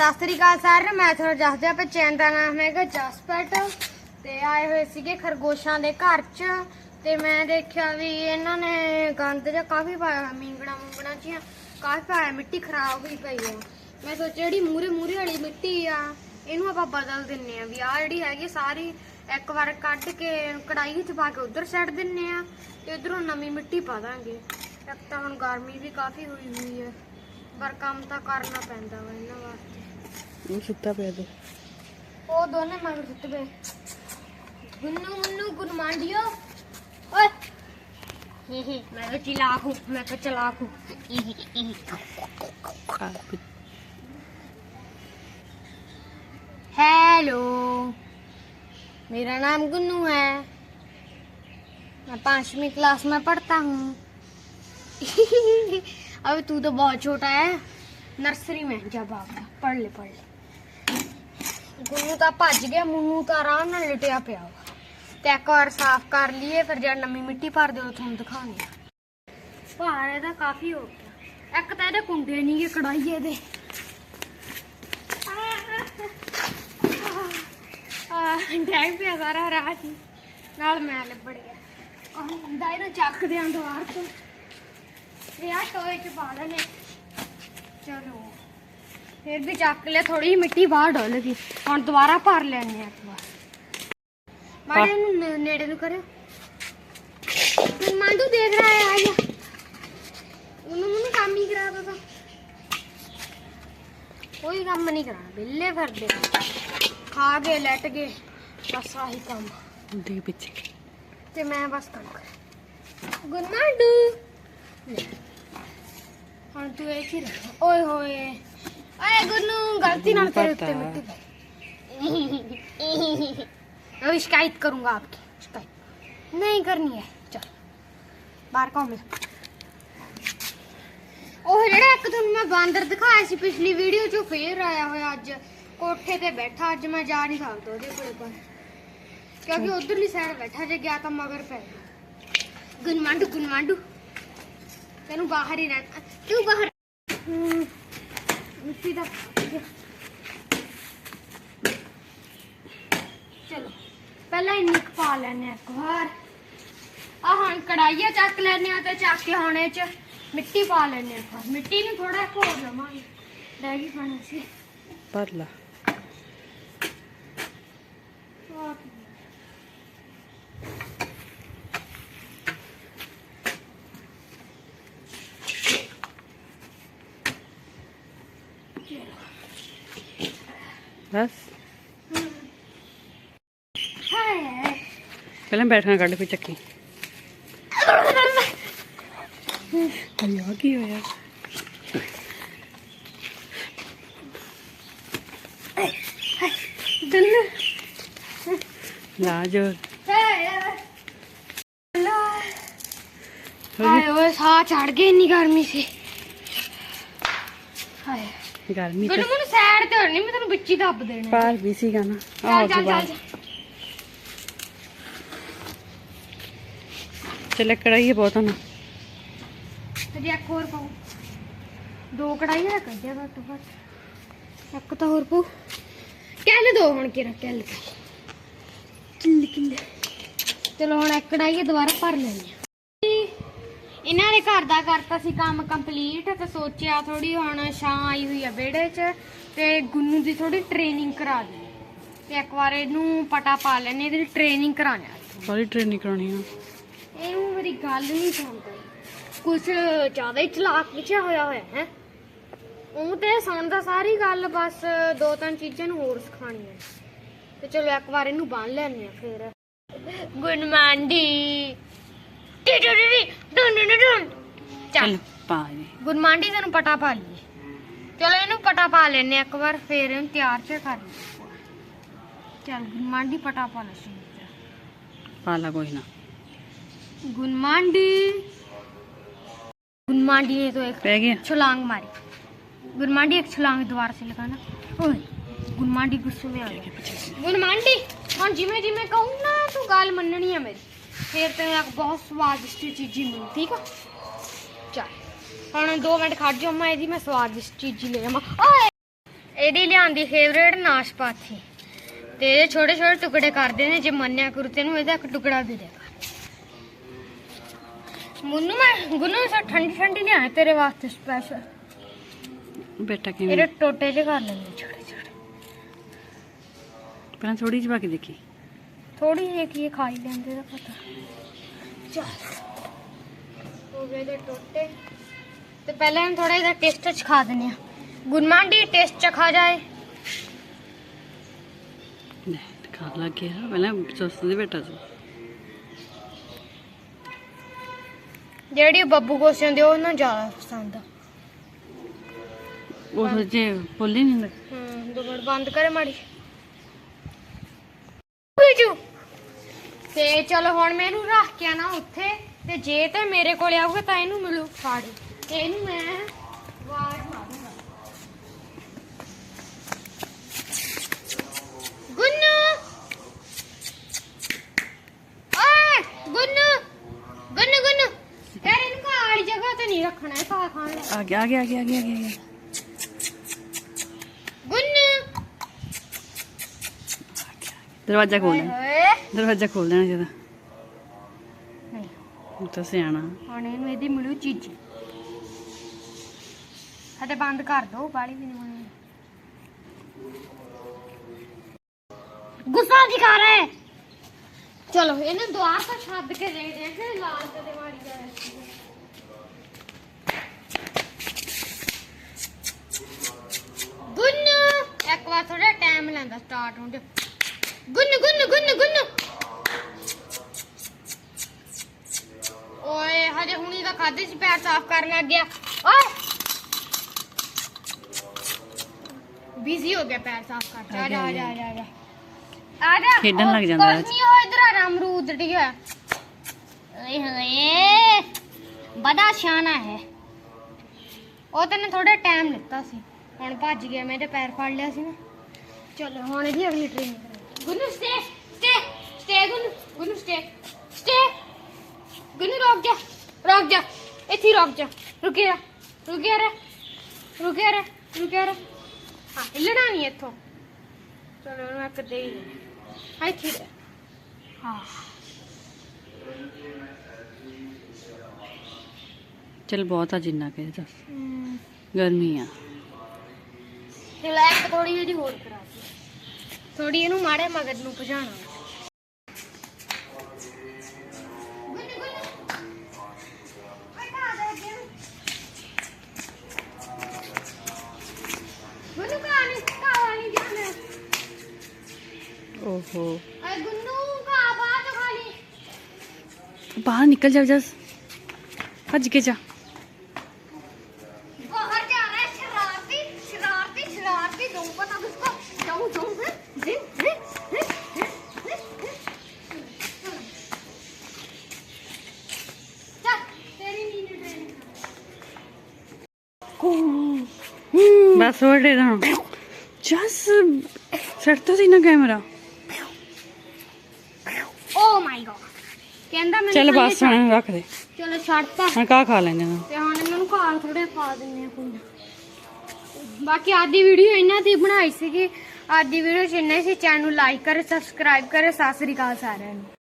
ਸਤਿ ਸ੍ਰੀ ਅਕਾਲ sir ਮੈਂ ਤੁਹਾਨੂੰ ਜਸਦੇ ਆਪੇ ਚੈਨ ਦਾ ਨਾਮ ਹੈਗਾ ਜਸਪੈਟ ਤੇ ਆਏ ਹੋਏ ਸੀਗੇ ਖਰਗੋਸ਼ਾਂ ਦੇ ਘਰ 'ਚ। ਤੇ ਮੈਂ ਦੇਖਿਆ ਵੀ ਇਹਨਾਂ ਨੇ ਗੰਦ ਜਿਹਾ ਕਾਫੀ ਪਾਇਆ ਹੋਇਆ, ਮੀਂਗਣਾ ਮੂੰਗਣਾ ਜੀਆਂ ਕਾਫੀ ਪਾਇਆ ਮਿੱਟੀ ਖਰਾਬ ਹੋਈ ਪਈ ਆ। ਮੈਂ ਸੋਚਿਆ ਜਿਹੜੀ ਮੂਰੇ ਮੂਰੇ ਵਾਲੀ ਮਿੱਟੀ ਆ ਇਹਨੂੰ ਆਪਾਂ ਬਦਲ ਦਿੰਨੇ ਆ ਵੀ ਆ ਜਿਹੜੀ ਹੈਗੀ ਸਾਰੀ ਇੱਕ ਵਾਰ ਕੱਢ ਕੇ ਕੜਾਈ 'ਚ ਪਾ ਕੇ ਉਧਰ ਸੱਟ ਦਿੰਨੇ ਆ ਤੇ ਉਧਰੋਂ ਨਵੀਂ ਮਿੱਟੀ ਪਾ ਦਾਂਗੇ। ਇੱਕ ਤਾਂ ਹੁਣ ਗਰਮੀ ਵੀ ਕਾਫੀ ਹੋਈ ਹੋਈ ਹੈ ਪਰ ਕੰਮ ਤਾਂ ਕਰਨਾ ਪੈਂਦਾ ਵਾ ਇਹਨਾਂ ਵਾਸਤੇ। ये सुत्ता पे दो ओ दोने ಮಾಡು ಸುತ್ತ पे। गुन्नू मुन्नू गुन मांडियो ओए। मैं तो चिलाक हूँ मैं तो चलाक हूँ। हेलो मेरा नाम गुन्नू है। मैं पांचवी क्लास में पढ़ता हूँ। अब तू तो बहुत छोटा है। नर्सरी में जब आप पढ़ ले पढ़ ले। ਗੁੰਨੂ ਤਾਂ ਭੱਜ ਗਿਆ, ਮੁੰਨੂ ਤਾਂ ਆਰਾਮ ਨਾਲ ਲਟਿਆ ਪਿਆ ਵਾ। ਤੇ ਇੱਕ ਵਾਰ ਸਾਫ਼ ਕਰ ਲਈਏ, ਫਿਰ ਜਦ ਨਵੀਂ ਮਿੱਟੀ ਭਰ ਦਿਓ, ਤੁਹਾਨੂੰ ਦਿਖਾਉਂਦੇ ਭਾਰ ਇਹਦਾ ਕਾਫੀ ਹੋ ਗਿਆ। ਇੱਕ ਤਾਂ ਇਹਦੇ ਕੁੰਡੇ ਨਹੀਂ ਕੜਾਈਏ ਦੇ ਡੈਗ ਪਿਆ ਸਾਰਾ ਰਾਤ ਹੀ। ਨਾਲ ਮੈਂ ਲਿਬੜ ਗਿਆ। ਉਹ ਹੁੰਦਾ ਇਹਨੂੰ ਚੱਕ ਦਿਆਂ ਦੁਆਰ ਤੋਂ। ਇਹ ਆ ਟੋਏ ਚ ਪਾ ਲੈਣੇ। ਚਲੋ। ਫਿਰ ਵੀ ਚੱਕ ਲਿਆ ਥੋੜੀ ਜਿਹੀ ਮਿੱਟੀ ਬਾਹਰ ਡੋਲ ਗਈ। ਹੁਣ ਦੁਬਾਰਾ ਭਰ ਲੈਣੇ ਆ ਮਾੜੇ ਨੂੰ ਨੇ- ਨੇੜੇ ਨੂੰ ਕਰਿਓ। ਤੂੰ ਮਾਂਡੂ ਦੇਖ ਰਹਾ ਹੈ ਆ ਜਾ। ਉਹਨੂੰ ਮੈਨੂੰ ਕੰਮ ਹੀ ਕਰਾ ਦੋ ਤਾਂ। ਕੋਈ ਕੰਮ ਨਹੀਂ ਕਰਾਣਾ ਬਿੱਲੇ ਫਿਰਦੇ ਖਾ ਕੇ ਲੈਟ ਗਏ ਬਸ ਆਹੀ ਕੰਮ। ਦੇ ਪਿੱਛੇ। ਤੇ ਮੈਂ ਬਸ ਕੰਮ ਕਰ। ਗੁੱਡ ਮਾਂਡੂ। ਹੁਣ ਤੂੰ ਇਹ ਕੀ ਰਹਿ। ਓਏ ਹੋਏ। ਆਏ ਗੁੰਨੂ ਗਲਤੀ ਨਾਲ ਤੇਰੇ ਉੱਤੇ ਪਤਾ। ਮਿੱਟੀ ਪਈ मैं शिकायत करूंगा आपकी शिकायत नहीं करनी है चल बाहर कौन मिल ਉਹ ਜਿਹੜਾ ਇੱਕ ਤੁਹਾਨੂੰ ਮੈਂ ਬਾਂਦਰ ਦਿਖਾਇਆ ਸੀ ਪਿਛਲੀ ਵੀਡੀਓ 'ਚ ਉਹ ਫੇਰ ਆਇਆ ਹੋਇਆ ਅੱਜ ਕੋਠੇ ਤੇ ਬੈਠਾ ਅੱਜ ਮੈਂ ਜਾ ਨਹੀਂ ਸਕਦਾ ਉਹਦੇ ਕੋਲੇ ਪਰ ਕਿਉਂਕਿ ਉਧਰਲੀ ਸਾਈਡ ਬੈਠਾ ਜੇ ਗਿਆ ਤਾਂ ਮਗਰ ਪੈ ਗੁਨਮਾਂਡੂ ਗੁਨਮਾਂਡੂ ਤੈਨੂੰ ਬਾਹਰ ਹੀ ਰਹਿ ਤੂੰ ਬਾਹਰ ਹਮ, ਮਿੱਟੀ ਦਾ। ਚਲੋ ਪਹਿਲਾਂ ਇੰਨੀ ਪਾ ਲੈਣੇ ਆ ਇੱਕ ਵਾਰ। ਆ ਹੁਣ ਕੜਾਈਆ ਚੱਕ ਲੈਣੇ ਆ ਤੇ ਚੱਕ ਕੇ ਹੁਣ ਚ ਮਿੱਟੀ ਪਾ ਲੈਣੇ ਆ ਮਿੱਟੀ ਨੂੰ ਥੋੜਾ ਘੋਲ ਲਵਾਂਗੇ। ਡੈਗੀ ਖਾਣਾ ਸੀ। ਭਰ ਲਾ। ਆਹ ਬਸ। ਪਹਿਲਾਂ ਬੈਠਣਾ ਕੱਢ ਫੇ ਚੱਕੀ। ਆ ਕੀ ਹੋਇਆ? ਦੰਨ ਲਾਜ ਹਾਏ ਓਏ, ਸਾਹ ਚੜ ਗਏ ਇੰਨੀ ਗਰਮੀ ਸੀ। ਗਰਮੀ ਤੇ ਮੈਨੂੰ ਸਾਈਡ ਤੇ ਹੋਣੀ ਮੈਂ ਤੈਨੂੰ ਵਿੱਚ ਹੀ ਦੱਬ ਦੇਣਾ ਪਾਰ ਵੀ ਸੀਗਾ ਨਾ। ਚੱਲ ਆਹ ਚੱਲ ਬਾਅਦ ਚੱਲ ਚੱਲ ਕੜਾਈ ਬਹੁਤ ਨਾ ਤੇ ਇੱਕ ਹੋਰ ਪਾਉ। ਦੋ ਕੜਾਈਆਂ ਰੱਖ ਦਿਆ ਘੱਟ ਤੋਂ ਘੱਟ। ਇੱਕ ਤਾਂ ਹੋਰ ਪਾਉ। ਕੱਲ ਦੋ ਹੁਣ ਕਿਰਾ ਕੱਲ? ਕਿੱਲ ਕਿੱਲ। ਚਲੋ ਹੁਣ ਇੱਕ ਕੜਾਈ ਦੁਬਾਰਾ ਭਰ ਲੈਣੀ ਇਹਨਾਂ ਦੇ ਘਰ ਦਾ ਕਰਤਾ ਸੀ ਕੰਮ ਕੰਪਲੀਟ ਤੇ ਸੋਚਿਆ ਥੋੜੀ ਹੁਣ ਛਾਂ ਆਈ ਹੋਈ ਆ ਵਿਹੜੇ 'ਚ ਤੇ ਗੁੰਨੂ ਦੀ ਥੋੜੀ ਟ੍ਰੇਨਿੰਗ ਕਰਾ ਦੇ। ਤੇ ਇੱਕ ਵਾਰ ਇਹਨੂੰ ਪਟਾ ਪਾ ਲੈਣੇ ਇਹਦੀ ਟ੍ਰੇਨਿੰਗ ਕਰਾਉਣਾ ਸਾਰੀ ਟ੍ਰੇਨਿੰਗ ਕਰਾਉਣੀ ਆ। ਇਹਨੂੰ ਮੇਰੀ ਗੱਲ ਨਹੀਂ ਸੁਣਦਾ ਕੁਛ ਜ਼ਿਆਦਾ ਹੀ ਚਲਾਕ ਵਿਚਿਆ ਹੋਇਆ ਹੋਇਆ ਹੈ। ਉਹ ਤੇ ਸੁਣਦਾ ਸਾਰੀ ਗੱਲ ਬਸ ਦੋ ਤਿੰਨ ਚੀਜ਼ਾਂ ਨੂੰ ਹੋਰ ਸਿਖਾਣੀਆਂ ਤੇ ਚਲੋ ਇੱਕ ਵਾਰ ਇਹਨੂੰ ਬੰਨ ਲੈਣੇ ਆ ਫਿਰ। ਟੀ ਡੁੰ ਡੁੰ ਡੁੰ ਚੱਲ ਚੱਲ ਪਾ ਦੇ ਗੁਨਮਾਂਡੀ ਤੈਨੂੰ ਪਟਾ ਪਾ ਲਈਏ ਚਲੋ ਇਹਨੂੰ ਪਟਾ ਪਾ ਲੈਣੇ ਇੱਕ ਵਾਰ ਫਿਰ ਇਹਨੂੰ ਤਿਆਰ ਚ ਕਰ ਲਈਏ ਚੱਲ ਗੁਨਮਾਂਡੀ ਪਟਾ ਪਾ ਲੈ ਸੀ ਪਾ ਲਾ ਕੋਈ ਨਾ गुनमांडी गुनमांडी ने तो एक ਪੈ ਗਿਆ छलांग मारी गुनमांडी एक छलांग दोबारा से लगाना ओए गुनमांडी गुस्से में आ गया गुनमांडी हाँ जिमें जिमें कहूँ ना तू गाल मननी है मेरी ਫਿਰ ਤੈਨੂੰ ਇੱਕ ਬਹੁਤ ਸਵਾਦਿਸ਼ਟ ਚੀਜ਼ੀ ਮਿਲ ਠੀਕ ਆ? ਚਲ ਹੁਣ 2 ਮਿੰਟ ਖੜ ਜਾ ਮੈਂ ਇਹਦੀ ਮੈਂ ਸਵਾਦਿਸ਼ਟ ਚੀਜ਼ੀ ਲੈ ਆਵਾਂ। ਓਏ! ਇਹਦੀ ਲਿਆਂਦੀ ਫੇਵਰੇਟ ਨਾਸ਼ਪਾਤੀ। ਤੇ ਇਹਦੇ ਛੋਟੇ ਛੋਟੇ ਟੁਕੜੇ ਕਰਦੇ ਨੇ ਜੇ ਮੰਨਿਆ ਕਰੂ ਤੈਨੂੰ ਇਹਦਾ ਇੱਕ ਟੁਕੜਾ ਦੇ ਦੇਗਾ ਮੁੰਨੂ ਮੈਂ ਗੁੰਨੂ ਸਾ ਠੰਡੀ ਠੰਡੀ ਲਿਆਇਆ ਤੇਰੇ ਵਾਸਤੇ ਸਪੈਸ਼ਲ ਬੇਟਾ ਕਿਵੇਂ? ਇਹਦੇ ਟੋਟੇ ਜੇ ਕਰ ਲੈਂਦੇ ਛੋਟੇ ਛੋਟੇ। ਪਹਿਲਾਂ ਥੋੜੀ ਜਿਹੀ ਪਾ ਦੇਖੀ। ਥੋੜੀ ਜਿਹੀ ਕੀ ਖਾਈ ਲੈਂਦੇ ਦਾ ਪਤਾ। ਚੱਲ ਹੋ ਗਏ ਦੇ ਟੋਟੇ। ਤੇ ਪਹਿਲਾਂ ਇਹਨੂੰ ਥੋੜਾ ਜਿਹਾ ਟੇਸਟ ਚ ਖਾ ਦਿੰਦੇ ਆ ਗੁਰਮਾਂਡੀ ਟੇਸਟ ਚ ਖਾ ਜਾਏ। ਪਹਿਲਾਂ ਦੇ ਬੇਟਾ ਸੀ। ਜਿਹੜੀ ਬੱਬੂ ਗੋਸੇ ਹੁੰਦੀ ਉਹ ਨਾ ਜ਼ਿਆਦਾ ਪਸੰਦ ਆ। ਉਹ ਜੇ ਬੋਲੀ ਨਹੀਂ ਹੁੰਦਾ। ਹੂੰ ਦੋ ਮਿੰਟ ਬੰਦ ਕਰੇ ਮਾੜੀ। ਬੀਜੂ ਤੇ ਚਲੋ ਹੁਣ ਮੈਂ ਇਹਨੂੰ ਰੱਖ ਕੇ ਆਣਾ ਉੱਥੇ ਤੇ ਜੇ ਤੇ ਮੇਰੇ ਕੋਲ ਆਊਗਾ ਤਾਂ ਇਹਨੂੰ ਮਿਲੂ ਫਾੜੀ। ਤੇ ਇਹਨੂੰ ਮੈਂ ਆਵਾਜ਼ ਮਾਰੂੰਗਾ। ਗੁੰਨੂ! ਓਏ ਗੁੰਨੂ! ਗੁੰਨੂ ਗੁੰਨੂ! ਯਾਰ ਇਹਨੂੰ ਕਾਲੀ ਜਗ੍ਹਾ ਤੇ ਨਹੀਂ ਰੱਖਣਾ ਇਹ ਖਾ ਖਾਣ ਲਈ ਆ ਗਿਆ ਆ ਗਿਆ ਆ ਗਿਆ ਆ ਗਿਆ ਆ ਗਿਆ। ਗੁੰਨੂ! ਦਰਵਾਜ਼ਾ ਖੋਲ ਓਏ ਦੇਣਾ ਹੋਏ ਦਰਵਾਜ਼ਾ ਖੋਲ ਦੇਣਾ ਜਦਾ ਨਹੀਂ ਹੁਣ ਤਾਂ ਸਿਆਣਾ। ਹੁਣ ਇਹਨੂੰ ਇਹਦੀ ਮਿਲੂ ਚੀਜ਼ੀ। ਹਤੇ ਬੰਦ ਕਰ ਦੋ ਬਾਲੀ ਵੀ ਨਹੀਂ ਹੋਣੀ। ਗੁੱਸਾ ਦਿਖਾ ਰਿਹਾ ਚਲੋ ਇਹਨੂੰ ਦੁਆਰ ਤੋਂ ਛੱਡ ਕੇ ਦੇਖਦੇ ਆ ਕਿ ਲਾਲ ਕਦੇ ਮਾਰੀ ਗੁੰਨੂ! ਇੱਕ ਵਾਰ ਥੋੜਾ ਟਾਈਮ ਲੈਂਦਾ ਸਟਾਰਟ ਹੋਣ ਸੀ ਪੈਰ ਸਾਫ਼ ਕਰਨ ਲੱਗ ਗਿਆ ਓਏ ਬਿਜ਼ੀ ਹੋ ਗਿਆ ਪੈਰ ਸਾਫ਼ ਕਰ ਜਾ ਜਾ ਜਾ ਜਾ ਜਾ ਆ ਜਾ ਖੇਡਣ ਲੱਗ ਜਾਂਦਾ ਕੁਛ ਨਹੀਂ ਹੋ ਇਧਰ ਆ ਅਮਰੂਦ ਡਿਆ ਓਏ ਹੋਏ ਬੜਾ ਸ਼ਾਨਾ ਹੈ ਉਹ ਤੈਨੇ ਥੋੜਾ ਟਾਈਮ ਲਿੱਤਾ ਸੀ ਹੁਣ ਭੱਜ ਗਿਆ ਮੈਂ ਤੇ ਪੈਰ ਫੜ ਲਿਆ ਸੀ ਨਾ ਚਲੋ ਹੁਣ ਇਹਦੀ ਅਗਲੀ ਟ੍ਰੇਨਿੰਗ ਕਰਾਂਗੇ Gunnu stay stay stay Gunnu Gunnu stay stay Gunnu ਰੁਕ ਜਾ ਰੁਕ ਜਾ ਇੱਥੇ ਹੀ ਰੁਕ ਜਾ। ਰੁਕਿਆ ਰੁਕਿਆ ਰੇ ਰੁਕਿਆ ਰੇ ਰੁਕਿਆ ਹਾਂ ਹਿੱਲਣਾ ਨਹੀਂ ਇੱਥੋਂ। ਚਲੋ ਉਹਨੂੰ ਇੱਕ ਦੇ ਹੀ। ਹਾਂ ਇੱਥੇ ਹੀ ਰਹਿ। ਹਾਂ। ਚਲ ਬਹੁਤ ਆ ਜਿੰਨਾ ਕਿ ਦੱਸ। ਗਰਮੀ ਆ। ਚਲੋ ਇੱਕ ਥੋੜੀ ਜਿਹੀ ਹੋਰ ਕਰਾ ਦੇ। ਥੋੜੀ ਇਹਨੂੰ ਮਾੜੇ ਮਗਰ ਨੂੰ ਭਜਾਣਾ हो बाहर निकल जाओ जस भज के जा बस और जस सड़ता थी ना कैमरा ਮੈਨੂੰ ਚੱਲ ਬਸ ਹੁਣ ਰੱਖ ਦੇ। ਚਲੋ ਛੱਡਤਾ ਹੁਣ ਕਾ ਖਾ ਲੈਂਦੇ ਤੇ ਹੁਣ ਇਹਨਾਂ ਨੂੰ ਘਰ ਥੋੜੇ ਪਾ ਦਿੰਨੇ ਆ ਕੋਈ ਨਾ। ਬਾਕੀ ਅੱਜ ਦੀ ਵੀਡੀਓ ਇਹਨਾਂ ਦੀ ਬਣਾਈ ਸੀਗੀ। ਅੱਜ ਦੀ ਵੀਡੀਓ ਚ ਇੰਨਾ ਸੀ। ਚੈਨਲ ਨੂੰ ਲਾਈਕ ਕਰੇ ਸਬਸਕ੍ਰਾਈਬ ਕਰੇ। ਸਤਿ ਸ੍ਰੀ ਅਕਾਲ ਸਾਰਿਆਂ ਨੂੰ।